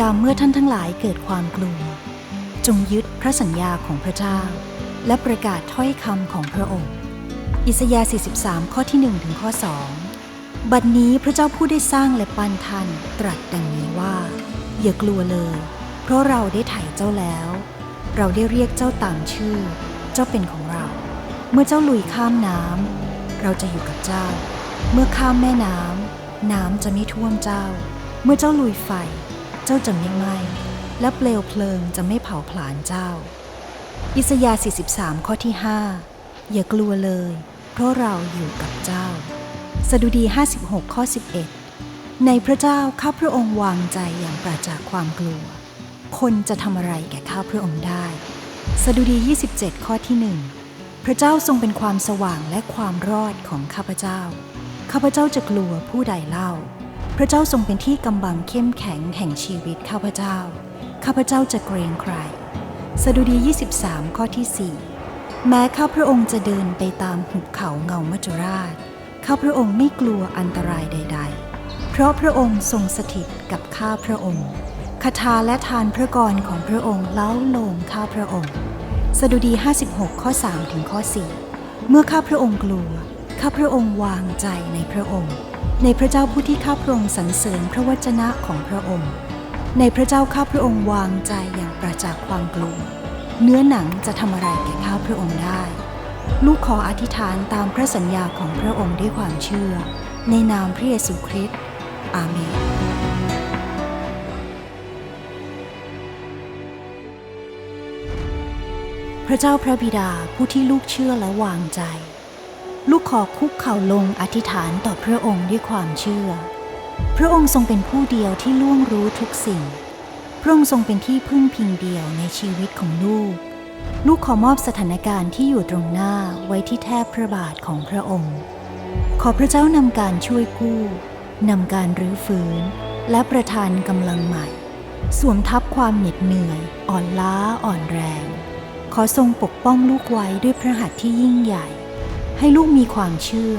ยามเมื่อท่านทั้งหลายเกิดความกลัว จงยึดพระสัญญาของพระเจ้า และประกาศถ้อยคำของพระองค์ อิสยาห์43 ข้อที่ 1 ถึงข้อ 2 บัดนี้พระเจ้าผู้ได้สร้างและปั้นท่านตรัสดังนี้ว่า อย่ากลัวเลย เพราะเราได้ไถ่เจ้าแล้ว เราได้เรียกเจ้าตามชื่อ เจ้าเป็นของเรา เมื่อเจ้าลุยข้ามน้ำเราจะอยู่กับเจ้า เมื่อข้ามแม่น้ำน้ำจะไม่ท่วมเจ้า เมื่อเจ้าลุยไฟ จ้าจะไม่ไหม้และเปลวเพลิงจะไม่เผาผลาญเจ้า อิสยาห์43 ข้อที่ 5 อย่ากลัวเลย เพราะเราอยู่กับเจ้า สดุดี 56 ข้อ 11 ในพระเจ้าข้าพระองค์วางใจอย่างปราศจากความกลัว คนจะทำอะไรแก่ข้าพระองค์ได้ สดุดี 27 ข้อที่ 1 พระเจ้าทรงเป็นความสว่างและความรอดของข้าพเจ้า ข้าพเจ้าจะกลัวผู้ใดเล่า ระเจ้าทรงเป็นที่กำบังเข้มแข็งแห่งชีวิตข้าพเจ้า ข้าพเจ้าจะเกรงใคร สดุดี 23 ข้อที่ 4 แม้ข้าพระองค์จะเดินไปตามหุบเขาเงามัจจุราช ข้าพระองค์ไม่กลัวอันตรายใด ๆ เพราะพระองค์ทรงสถิตกับข้าพระองค์คาถาและทานพระกรของพระองค์เล้าโลมข้าพระองค์ สดุดี 56 ข้อ 3 ถึงข้อ 4 เมื่อข้าพระองค์กลัว ข้าพระองค์วางใจในพระองค์ ในพระเจ้าผู้ที่ข้าพระองค์สรรเสริญพระวจนะของพระองค์ ในพระเจ้าข้าพระองค์วางใจอย่างปราจากความกลัวเนื้อหนังจะทำอะไรแก่ข้าพระองค์ได้ ลูกขออธิษฐานตามพระสัญญาของพระองค์ด้วยความเชื่อ ในนามพระเยซูคริสต์อาเมนพระเจ้าพระบิดาผู้ที่ลูกเชื่อและวางใจ ลูกขอคุกเข่าลงอธิษฐานต่อพระองค์ด้วยความเชื่อ พระองค์ทรงเป็นผู้เดียวที่ล่วงรู้ทุกสิ่ง พระองค์ทรงเป็นที่พึ่งพิงเดียวในชีวิตของลูก ลูกขอมอบสถานการณ์ที่อยู่ตรงหน้าไว้ที่แทบพระบาทของพระองค์ ขอพระเจ้านำการช่วยกู้นำการรื้อฟื้น และประทานกำลังใหม่ สวมทับความเหน็ดเหนื่อย อ่อนล้าอ่อนแรง ขอทรงปกป้องลูกไว้ด้วยพระหัตถ์ที่ยิ่งใหญ่ ให้ลูกมีความเชื่อ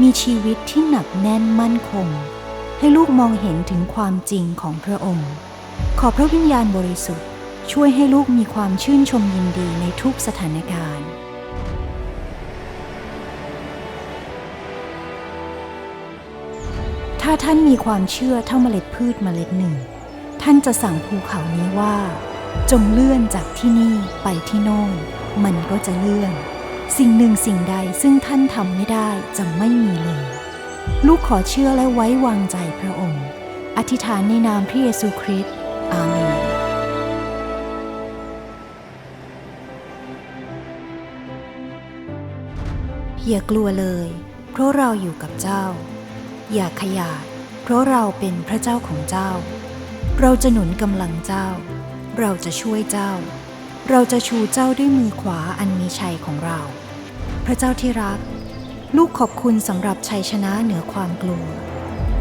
มีชีวิตที่หนักแน่นมั่นคง ให้ลูกมองเห็นถึงความจริงของพระองค์ ขอพระวิญญาณบริสุทธิ์ ช่วยให้ลูกมีความชื่นชมยินดีในทุกสถานการณ์ถ้าท่านมีความเชื่อเท่าเมล็ดพืชเมล็ดหนึ่ง ท่านจะสั่งภูเขานี้ว่า จงเลื่อนจากที่นี่ไปที่โน่นมันก็จะเลื่อน สิ่งหนึ่งสิ่งใดซึ่งท่านทำไม่ได้จะไม่มีเลย ลูกขอเชื่อและไว้วางใจพระองค์ อธิษฐานในนามพระเยซูคริสต์อาเมนอย่ากลัวเลย เพราะเราอยู่กับเจ้า อย่าขยาดเพราะเราเป็นพระเจ้าของเจ้า เราจะหนุนกำลังเจ้า เราจะช่วยเจ้า เราจะชูเจ้าด้วยมือขวาอันมีชัยของเรา พระเจ้าที่รัก ลูกขอบคุณสำหรับชัยชนะเหนือความกลัว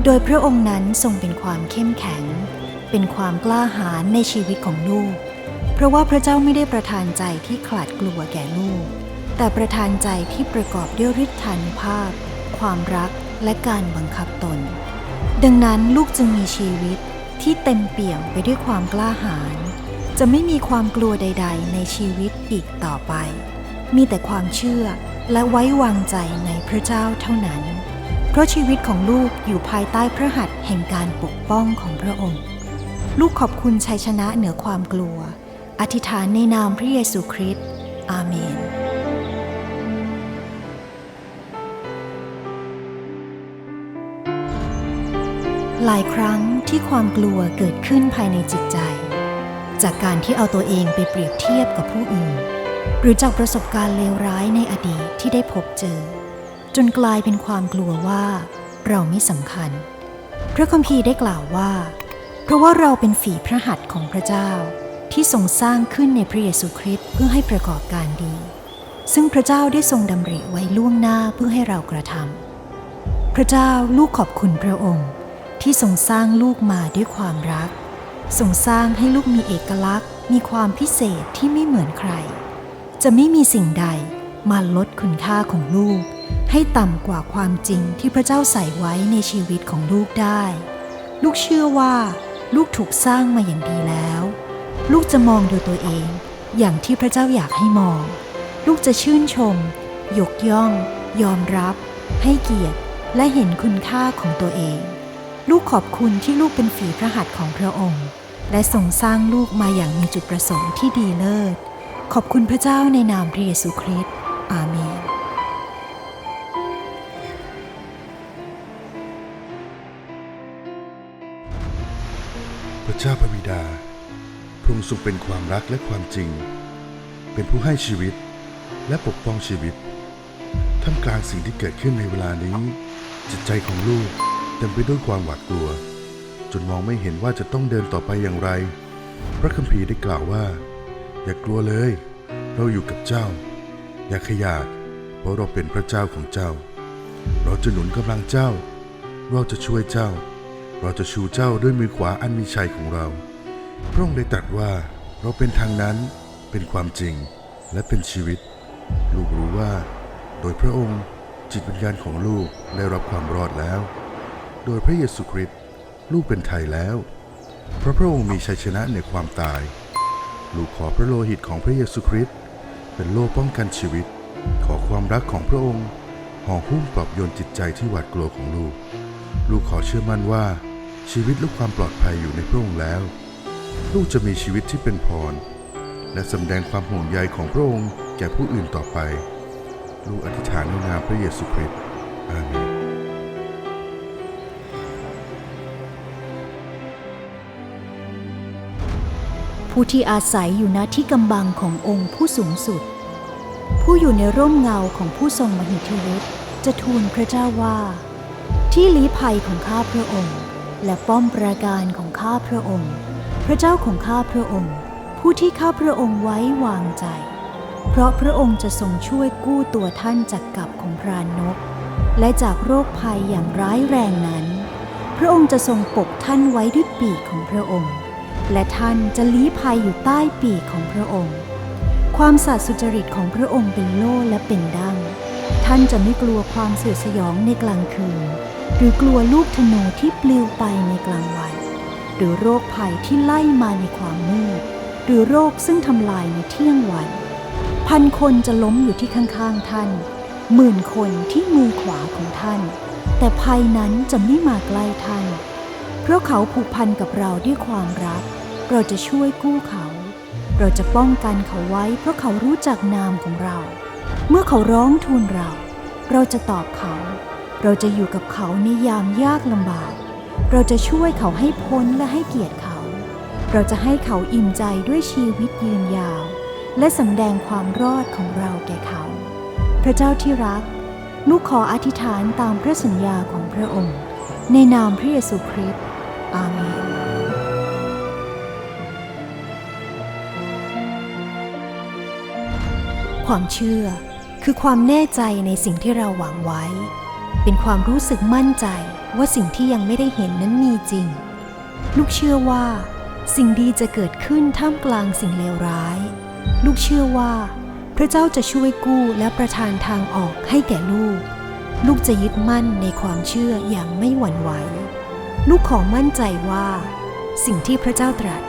โดยพระองค์นั้นทรงเป็นความเข้มแข็ง เป็นความกล้าหาญในชีวิตของลูก เพราะว่าพระเจ้าไม่ได้ประทานใจที่ขลาดกลัวแก่ลูก แต่ประทานใจที่ประกอบด้วยฤทธานุภาพ ความรักและการบังคับตน ดังนั้นลูกจึงมีชีวิตที่เต็มเปี่ยมไปด้วยความกล้าหาญจะไม่มีความกลัวใด ๆ ในชีวิตอีกต่อไป มีแต่ความเชื่อและไว้วางใจในพระเจ้าเท่านั้น เพราะชีวิตของลูกอยู่ภายใต้พระหัตถ์แห่งการปกป้องของพระองค์ ลูกขอบคุณชัยชนะเหนือความกลัว อธิษฐานในนามพระเยซูคริสต์ อาเมนหลายครั้งที่ความกลัวเกิดขึ้นภายในจิตใจ จากการที่เอาตัวเองไปเปรียบเทียบกับผู้อื่น หรือจากประสบการณ์เลวร้ายในอดีตที่ได้พบเจอ จนกลายเป็นความกลัวว่า เราไม่สำคัญ พระคัมภีร์ได้กล่าวว่า เพราะว่าเราเป็นฝีพระหัตถ์ของพระเจ้าที่ทรงสร้างขึ้นในพระเยซูคริสต์เพื่อให้ประกอบการดี ซึ่งพระเจ้าได้ทรงดำริไว้ล่วงหน้าเพื่อให้เรากระทำพระเจ้าลูกขอบคุณพระองค์ ที่ทรงสร้างลูกมาด้วยความรักทรงสร้างให้ลูกมีเอกลักษณ์ มีความพิเศษที่ไม่เหมือนใคร จะไม่มีสิ่งใดมาลดคุณค่าของลูก ให้ต่ำกว่าความจริงที่พระเจ้าใส่ไว้ในชีวิตของลูกได้ ลูกเชื่อว่าลูกถูกสร้างมาอย่างดีแล้ว ลูกจะมองดูตัวเอง อย่างที่พระเจ้าอยากให้มอง ลูกจะชื่นชม ยกย่อง ยอมรับ ให้เกียรติ และเห็นคุณค่าของตัวเอง ลูกขอบคุณที่ลูกเป็นฝีพระหัตถ์ของพระองค์ และทรงสร้างลูกมาอย่างมีจุดประสงค์ที่ดีเลิศ ขอบคุณพระเจ้าในนามพระเยซูคริสต์อาเมนพระเจ้าพระบิดา พระองค์ทรงเป็นความรักและความจริง เป็นผู้ให้ชีวิตและปกป้องชีวิต ท่ามกลางสิ่งที่เกิดขึ้นในเวลานี้ จิตใจของลูกเต็มไปด้วยความหวาดกลัว จนมองไม่เห็นว่าจะต้องเดินต่อไปอย่างไร พระคัมภีร์ได้กล่าวว่า อย่ากลัวเลย เราอยู่กับเจ้า อย่าขยาดเพราะเราเป็นพระเจ้าของเจ้า เราจะหนุนกำลังเจ้า เราจะช่วยเจ้า เราจะชูเจ้าด้วยมือขวาอันมีชัยของเรา พระองค์ได้ตรัสว่าเราเป็นทางนั้นเป็นความจริงและเป็นชีวิต ลูกรู้ว่า โดยพระองค์จิตวิญญาณของลูกได้รับความรอดแล้ว โดยพระเยซูคริสต์ลูกเป็นไทยแล้ว เพราะพระองค์มีชัยชนะในความตาย ลูกขอพระโลหิตของพระเยซูคริสต์เป็นโล่ป้องกันชีวิต ขอความรักของพระองค์ห่อหุ้มปลอบโยนจิตใจที่หวาดกลัวของลูก ลูกขอเชื่อมั่นว่า ชีวิตและความปลอดภัยอยู่ในพระองค์แล้ว ลูกจะมีชีวิตที่เป็นพร และสำแดงความห่วงใยของพระองค์แก่ผู้อื่นต่อไป ลูกอธิษฐานในนามพระเยซูคริสต์อาเมน ผู้ที่อาศัยอยู่ณที่กำบังขององค์ผู้สูงสุด ผู้อยู่ในร่มเงาของผู้ทรงมหิทธิฤทธิ์จะทูลพระเจ้าว่า ที่ลี้ภัยของข้าพระองค์ และป้อมปราการของข้าพระองค์ พระเจ้าของข้าพระองค์ ผู้ที่ข้าพระองค์ไว้วางใจ เพราะพระองค์จะทรงช่วยกู้ตัวท่านจากกับของพรานนก และจากโรคภัยอย่างร้ายแรงนั้น พระองค์จะทรงปกท่านไว้ด้วยปีกของพระองค์ และท่านจะลี้ภัยอยู่ใต้ปีกของพระองค์ ความสัตย์สุจริตของพระองค์เป็นโล่และเป็นดั้ง ท่านจะไม่กลัวความเสื่อสยองในกลางคืน หรือกลัวลูกธนูที่ปลิวไปในกลางวัน หรือโรคภัยที่ไล่มาในความมืด หรือโรคซึ่งทำลายในเที่ยงวัน พันคนจะล้มอยู่ที่ข้างๆท่าน หมื่นคนที่มือขวาของท่าน แต่ภัยนั้นจะไม่มาใกล้ท่าน เพราะเขาผูกพันกับเราด้วยความรัก เราจะช่วยกู้เขา เราจะป้องกันเขาไว้เพราะเขารู้จักนามของเรา เมื่อเขาร้องทูลเรา เราจะตอบเขา เราจะอยู่กับเขาในยามยากลำบาก เราจะช่วยเขาให้พ้นและให้เกียรติเขา เราจะให้เขาอิ่มใจด้วยชีวิตยืนยาว และสำแดงความรอดของเราแก่เขา พระเจ้าที่รักลูกขออธิษฐานตามพระสัญญาของพระองค์ ในนามพระเยซูคริสต์อาเมน ความเชื่อ คือความแน่ใจในสิ่งที่เราหวังไว้ เป็นความรู้สึกมั่นใจว่าสิ่งที่ยังไม่ได้เห็นนั้นมีจริง ลูกเชื่อว่า สิ่งดีจะเกิดขึ้นท่ามกลางสิ่งเลวร้าย ลูกเชื่อว่า พระเจ้าจะช่วยกู้และประทานทางออกให้แก่ลูก ลูกจะยึดมั่นในความเชื่ออย่างไม่หวั่นไหว ลูกขอมั่นใจว่า สิ่งที่พระเจ้าตรัส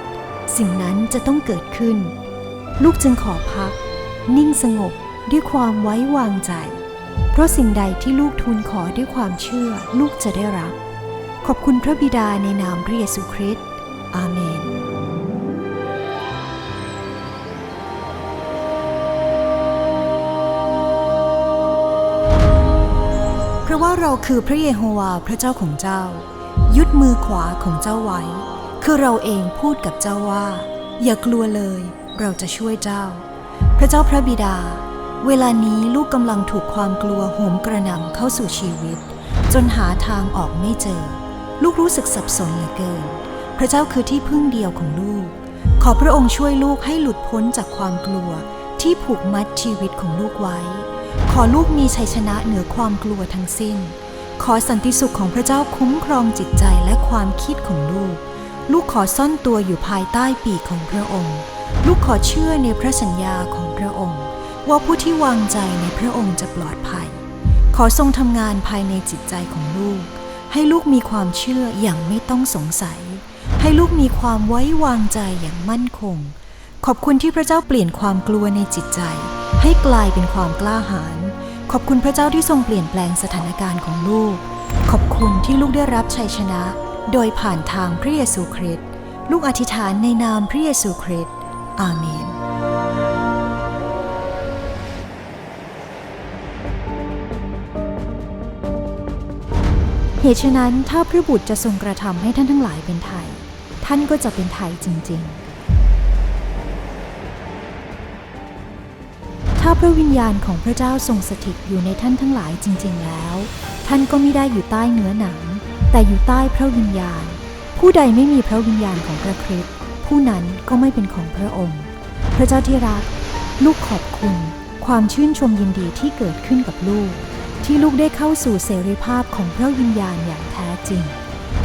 สิ่งนั้นจะต้องเกิดขึ้น ลูกจึงขอพัก นิ่งสงบด้วยความไว้วางใจ เพราะสิ่งใดที่ลูกทูลขอด้วยความเชื่อลูกจะได้รับ ขอบคุณพระบิดาในนามพระเยซูคริสต์อาเมนเพราะว่าเราคือพระเยโฮวาห์พระเจ้าของเจ้ายุดมือขวาของเจ้าไว้ คือเราเองพูดกับเจ้าว่า อย่ากลัวเลย เราจะช่วยเจ้า ระเจ้าพระบิดา เวลานี้ลูกกำลังถูกความกลัวโหมกระหน่ำเข้าสู่ชีวิต จนหาทางออกไม่เจอ ลูกรู้สึกสับสนเหลือเกิน พระเจ้าคือที่พึ่งเดียวของลูก ขอพระองค์ช่วยลูกให้หลุดพ้นจากความกลัวที่ผูกมัดชีวิตของลูกไว้ ขอลูกมีชัยชนะเหนือความกลัวทั้งสิ้น ขอสันติสุขของพระเจ้าคุ้มครองจิตใจและความคิดของลูก ลูกขอซ่อนตัวอยู่ภายใต้ปีกของพระองค์ ลูกขอเชื่อในพระสัญญาของ ระองค์ ว่าผู้ที่วางใจในพระองค์จะปลอดภัย ขอทรงทำงานภายในจิตใจของลูก ให้ลูกมีความเชื่ออย่างไม่ต้องสงสัย ให้ลูกมีความไว้วางใจอย่างมั่นคง ขอบคุณที่พระเจ้าเปลี่ยนความกลัวในจิตใจ ให้กลายเป็นความกล้าหาญขอบคุณพระเจ้าที่ทรงเปลี่ยนแปลงสถานการณ์ของลูก ขอบคุณที่ลูกได้รับชัยชนะ โดยผ่านทางพระเยซูคริสต์ ลูกอธิษฐานในนามพระเยซูคริสต์ อาเมน เหตุฉะนั้นถ้าพระบุตรจะทรงกระทำให้ท่านทั้งหลายเป็นไทย ท่านก็จะเป็นไทยจริง ๆ ถ้าพระวิญญาณของพระเจ้าทรงสถิตอยู่ในท่านทั้งหลายจริง ๆ แล้ว ท่านก็ไม่ได้อยู่ใต้เนื้อหนัง แต่อยู่ใต้พระวิญญาณ ผู้ใดไม่มีพระวิญญาณของพระคริสต์ผู้นั้นก็ไม่เป็นของพระองค์ พระเจ้าที่รัก ลูกขอบคุณ ความชื่นชมยินดีที่เกิดขึ้นกับลูก ที่ลูกได้เข้าสู่เสรีภาพของพระวิญญาณอย่างแท้จริง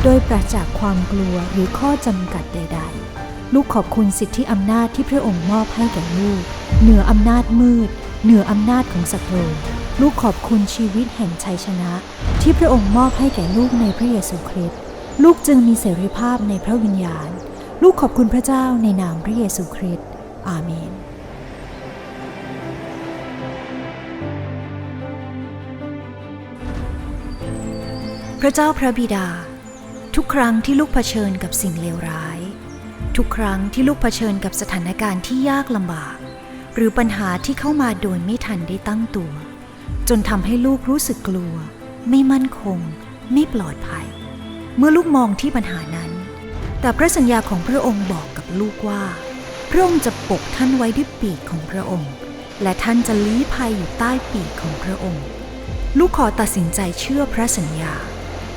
โดยปราศจากความกลัวหรือข้อจำกัดใด ๆ ลูกขอบคุณสิทธิอำนาจที่พระองค์มอบให้แก่ลูก เหนืออำนาจมืด เหนืออำนาจของศัตรูลูกขอบคุณชีวิตแห่งชัยชนะ ที่พระองค์มอบให้แก่ลูกในพระเยซูคริสต์ลูกจึงมีเสรีภาพในพระวิญญาณ ลูกขอบคุณพระเจ้าในนามพระเยซูคริสต์อาเมน พระเจ้าพระบิดา ทุกครั้งที่ลูกเผชิญกับสิ่งเลวร้าย ทุกครั้งที่ลูกเผชิญกับสถานการณ์ที่ยากลำบาก หรือปัญหาที่เข้ามาโดยไม่ทันได้ตั้งตัว จนทำให้ลูกรู้สึกกลัว ไม่มั่นคง ไม่ปลอดภัย เมื่อลูกมองที่ปัญหานั้น แต่พระสัญญาของพระองค์บอกกับลูกว่า พระองค์จะปกท่านไว้ด้วยปีกของพระองค์ และท่านจะลี้ภัยอยู่ใต้ปีกของพระองค์ ลูกขอตัดสินใจเชื่อพระสัญญา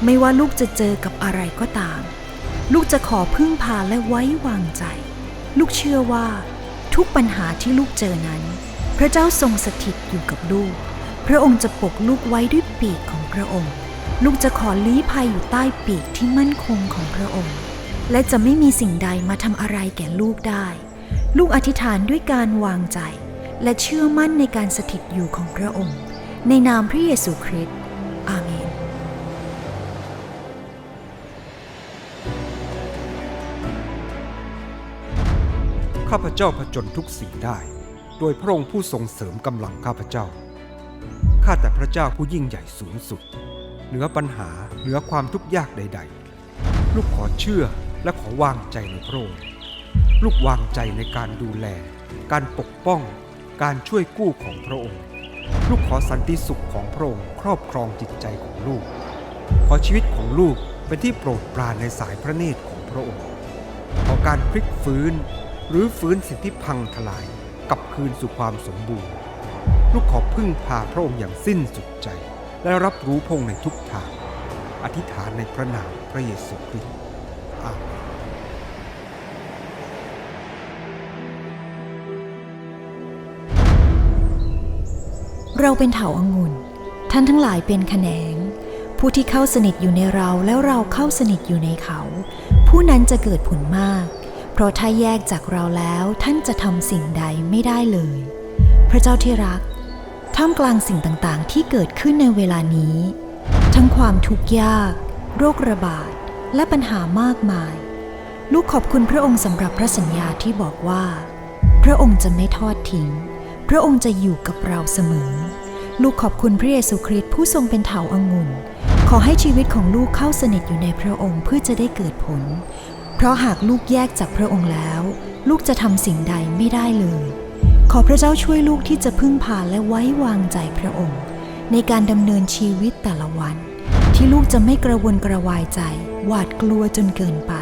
ไม่ว่าลูกจะเจอกับอะไรก็ตาม ลูกจะขอพึ่งพาและไว้วางใจ ลูกเชื่อว่า ทุกปัญหาที่ลูกเจอนั้น พระเจ้าทรงสถิตอยู่กับลูก พระองค์จะปกลูกไว้ด้วยปีกของพระองค์ ลูกจะขอลี้ภัยอยู่ใต้ปีกที่มั่นคงของพระองค์ และจะไม่มีสิ่งใดมาทำอะไรแก่ลูกได้ ลูกอธิษฐานด้วยการวางใจ และเชื่อมั่นในการสถิตอยู่ของพระองค์ ในนามพระเยซูคริสต์ ข้าพเจ้าผจญทุกสิ่งได้ โดยพระองค์ผู้ทรงเสริมกำลังข้าพเจ้า ข้าแต่พระเจ้าผู้ยิ่งใหญ่สูงสุด เหนือปัญหาเหนือความทุกข์ยากใด ๆ ลูกขอเชื่อและขอวางใจในพระองค์ลูกวางใจในการดูแล การปกป้อง การช่วยกู้ของพระองค์ ลูกขอสันติสุขของพระองค์ครอบครองจิตใจของลูก ขอชีวิตของลูกเป็นที่โปรดปรานในสายพระเนตรของพระองค์ ขอการพลิกฟื้น หรือฟื้นสิ่งที่พังทลายกลับคืนสู่ความสมบูรณ์ ลูกขอพึ่งพาพระองค์อย่างสิ้นสุดใจ และรับรู้พงในทุกทาง อธิษฐานในพระนามพระเยซูคริสต์อาเมนเราเป็นเถาอางุ่น ท่านทั้งหลายเป็นแขนง ผู้ที่เข้าสนิทอยู่ในเราแล้วเราเข้าสนิทอยู่ในเขา ผู้นั้นจะเกิดผลมาก ราะถ้าแยกจากเราแล้วท่านจะทำสิ่งใดไม่ได้เลย พระเจ้าที่รัก ท่ามกลางสิ่งต่างๆ ที่เกิดขึ้นในเวลานี้ ทั้งความทุกข์ยาก โรคระบาด และปัญหามากมาย ลูกขอบคุณพระองค์สำหรับพระสัญญาที่บอกว่า พระองค์จะไม่ทอดทิ้ง พระองค์จะอยู่กับเราเสมอ ลูกขอบคุณพระเยซูคริสต์ผู้ทรงเป็นเถาอางุ่นขอให้ชีวิตของลูกเข้าสนิทอยู่ในพระองค์เพื่อจะได้เกิดผล เพราะหากลูกแยกจากพระองค์แล้ว ลูกจะทำสิ่งใดไม่ได้เลย ขอพระเจ้าช่วยลูกที่จะพึ่งพาและไว้วางใจพระองค์ ในการดำเนินชีวิตแต่ละวัน ที่ลูกจะไม่กระวนกระวายใจ หวาดกลัวจนเกินไป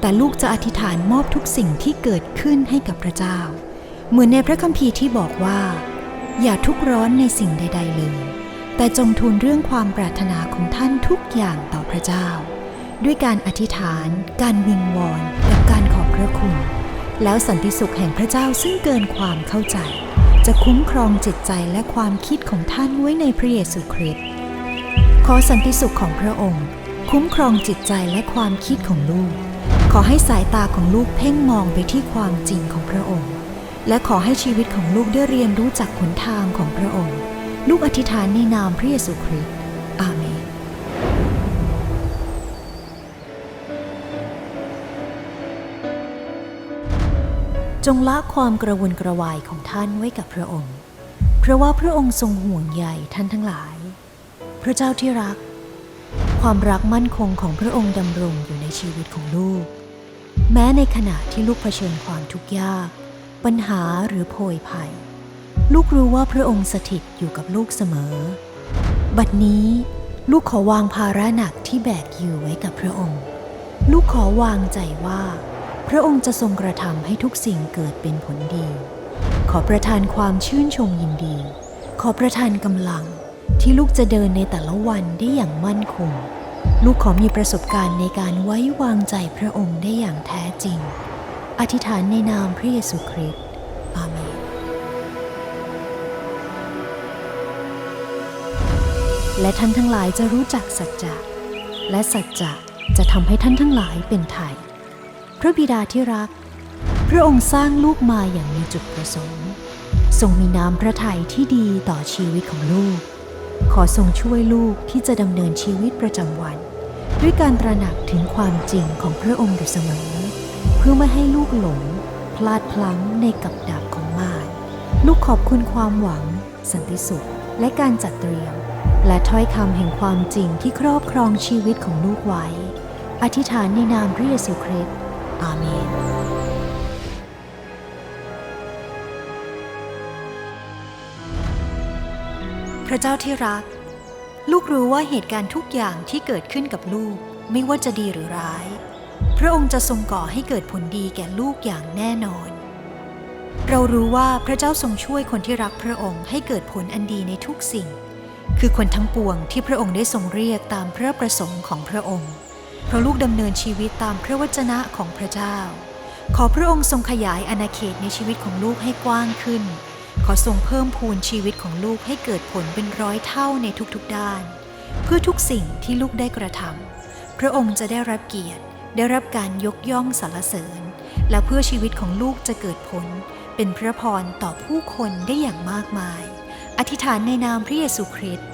แต่ลูกจะอธิษฐานมอบทุกสิ่งที่เกิดขึ้นให้กับพระเจ้า เหมือนในพระคัมภีร์ที่บอกว่า อย่าทุกข์ร้อนในสิ่งใด ๆ เลย แต่จงทูลเรื่องความปรารถนาของท่านทุกอย่างต่อพระเจ้า ด้วยการอธิษฐาน การวิงวอนและการขอบพระคุณ แล้วสันติสุขแห่งพระเจ้าซึ่งเกินความเข้าใจ จะคุ้มครองจิตใจและความคิดของท่านไว้ในพระเยซูคริสต์ขอสันติสุขของพระองค์ คุ้มครองจิตใจและความคิดของลูก ขอให้สายตาของลูกเพ่งมองไปที่ความจริงของพระองค์ และขอให้ชีวิตของลูกได้เรียนรู้จากหนทางของพระองค์ ลูกอธิษฐานในนามพระเยซูคริสต์ จงละความกระวนกระวายของท่านไว้กับพระองค์ เพราะว่าพระองค์ทรงห่วงใยท่านทั้งหลาย พระเจ้าที่รัก ความรักมั่นคงของพระองค์ดำรงอยู่ในชีวิตของลูก แม้ในขณะที่ลูกเผชิญความทุกข์ยาก ปัญหาหรือโพยภัย ลูกรู้ว่าพระองค์สถิตอยู่กับลูกเสมอ บัดนี้ลูกขอวางภาระหนักที่แบกอยู่ไว้กับพระองค์ ลูกขอวางใจว่า พระองค์จะทรงกระทำให้ทุกสิ่งเกิดเป็นผลดี ขอประทานความชื่นชมยินดี ขอประทานกำลังที่ลูกจะเดินในแต่ละวันได้อย่างมั่นคง ลูกขอมีประสบการณ์ในการไว้วางใจพระองค์ได้อย่างแท้จริง อธิษฐานในนามพระเยซูคริสต์ อาเมน และท่านทั้งหลายจะรู้จักสัจจะ และสัจจะจะทำให้ท่านทั้งหลายเป็นไทย พระบิดาที่รัก พระองค์สร้างลูกมาอย่างมีจุดประสงค์ ทรงมีน้ำพระทัยที่ดีต่อชีวิตของลูก ขอทรงช่วยลูกที่จะดำเนินชีวิตประจำวัน ด้วยการตระหนักถึงความจริงของพระองค์อยู่เสมอ เพื่อไม่ให้ลูกหลง พลาดพลั้งในกับดักของมารลูกขอบคุณความหวัง สันติสุข และการจัดเตรียม และถ้อยคำแห่งความจริงที่ครอบครองชีวิตของลูกไว้ อธิษฐานในนามพระเยซูคริสต์ อาเมนพระเจ้าที่รัก ลูกรู้ว่าเหตุการณ์ทุกอย่างที่เกิดขึ้นกับลูกไม่ว่าจะดีหรือร้าย พระองค์จะทรงก่อให้เกิดผลดีแก่ลูกอย่างแน่นอน เรารู้ว่าพระเจ้าทรงช่วยคนที่รักพระองค์ให้เกิดผลอันดีในทุกสิ่ง คือคนทั้งปวงที่พระองค์ได้ทรงเรียกตามพระประสงค์ของพระองค์ เพราะลูกดำเนินชีวิตตามพระวจนะของพระเจ้า ขอพระองค์ทรงขยายอาณาเขตในชีวิตของลูกให้กว้างขึ้น ขอทรงเพิ่มพูนชีวิตของลูกให้เกิดผลเป็นร้อยเท่าในทุกๆด้าน เพื่อทุกสิ่งที่ลูกได้กระทำพระองค์จะได้รับเกียรติ ได้รับการยกย่องสรรเสริญ และเพื่อชีวิตของลูกจะเกิดผล เป็นพระพรต่อผู้คนได้อย่างมากมาย อธิษฐานในนามพระเยซูคริสต์